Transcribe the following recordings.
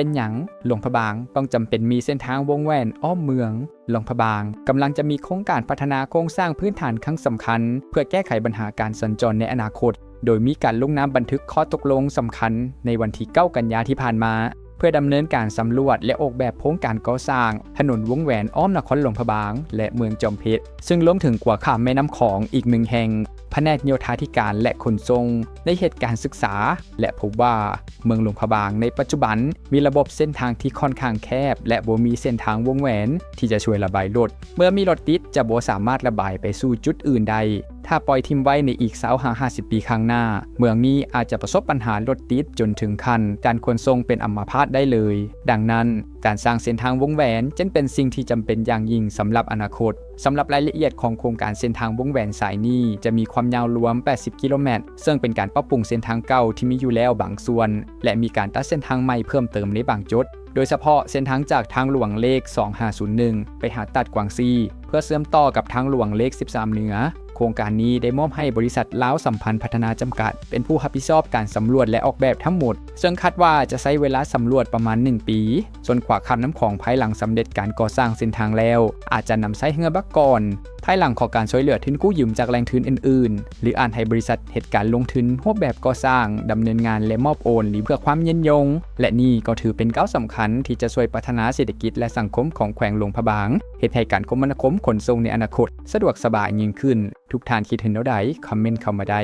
เป็นหยังหลวงพระบางต้องจำเป็นมีเส้นทางวงแหวนอ้อมเมือง หลวงพระบางกำลังจะมีโครงการพัฒนาโครงสร้างพื้นฐานครั้งสำคัญ เพื่อแก้ไขปัญหาการสัญจรในอนาคต โดยมีการลงนามบันทึกข้อตกลงสำคัญ ในวันที่ 9 กันยาที่ผ่านมา เพื่อดำเนินการสำรวจและออกแบบโครงการก่อสร้าง ถนนวงแหวนอ้อมนครหลวงพระบาง และเมืองจอมเพชรซึ่งล้มถึงกว่าข้ามแม่น้ำของอีกหนึ่งแห่ง แผนกโยธาธิการและขนส่งในเหตุการณ์ศึกษา และพบว่าเมืองหลวงพะบางในปัจจุบันมีระบบเส้นทางที่ค่อนข้างแคบ และบ่มีเส้นทางวงแหวน ที่จะช่วยระบายรถเมื่อมีรถติดจะบ่สามารถระบายไปสู่จุดอื่นใด ถ้าปล่อยทิ้มไว้ในอีกสาวหา50 ปีข้างหน้า เมืองนี้อาจจะประสบปัญหารถติดจนถึงขั้นการขนส่งเป็นอัมพาตได้เลย ดังนั้นการสร้างเส้นทางวงแหวนจึงเป็นสิ่งที่จำเป็นอย่างยิ่งสำหรับอนาคตสำหรับรายละเอียดของโครงการเส้นทางวงแหวนสายนี้ จะมีความยาวรวม 80 กิโลเมตร ซึ่งเป็นการปรับปรุงเส้นทางเก่าที่มีอยู่แล้วบางส่วน และมีการตัดเส้นทางใหม่เพิ่มเติมในบางจุดโดยเฉพาะเส้นทางจากทางหลวงเลข 2501 ไปหาตัดกวางซี เพื่อเชื่อมต่อกับทางหลวงเลข 13 เหนือ โครงการนี้ได้มอบให้บริษัทล้าวสัมพันธ์พัฒนาจำกัด เป็นผู้รับผิดชอบการสำรวจและออกแบบทั้งหมด ซึ่งคาดว่าจะใช้เวลาสำรวจประมาณ 1 ปี ส่วนขวาคำน้ำของภายหลังสำเร็จการก่อสร้างเส้นทางแล้ว อาจจะนำใช้เงินบักก่อนภายหลังของการช่วยเหลือทุนกู้ยืมจากแหล่งทุนอื่นๆ หรืออ่านให้บริษัทเหตุการณ์ลงทุนรูปแบบก่อสร้างดำเนินงานและมอบโอนหรือเพื่อความเย็นยง และนี่ก็ถือเป็นก้าวสำคัญที่จะช่วยพัฒนาเศรษฐกิจและสังคมของแขวงหลวงพะบางเหตุให้การคมนาคมขนส่งในอนาคต สะดวกสบายยิ่งขึ้นทุกท่านคิดเห็นเท่าใดคอมเมนต์เข้ามาได้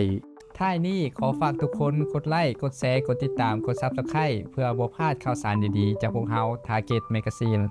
ท้ายนี้ขอฝากทุกคนกดไลค์ กดแชร์ กดติดตาม กดซับสไครต์เพื่อบ่พลาดข่าวสารดีๆ จากพวกเรา Target Magazine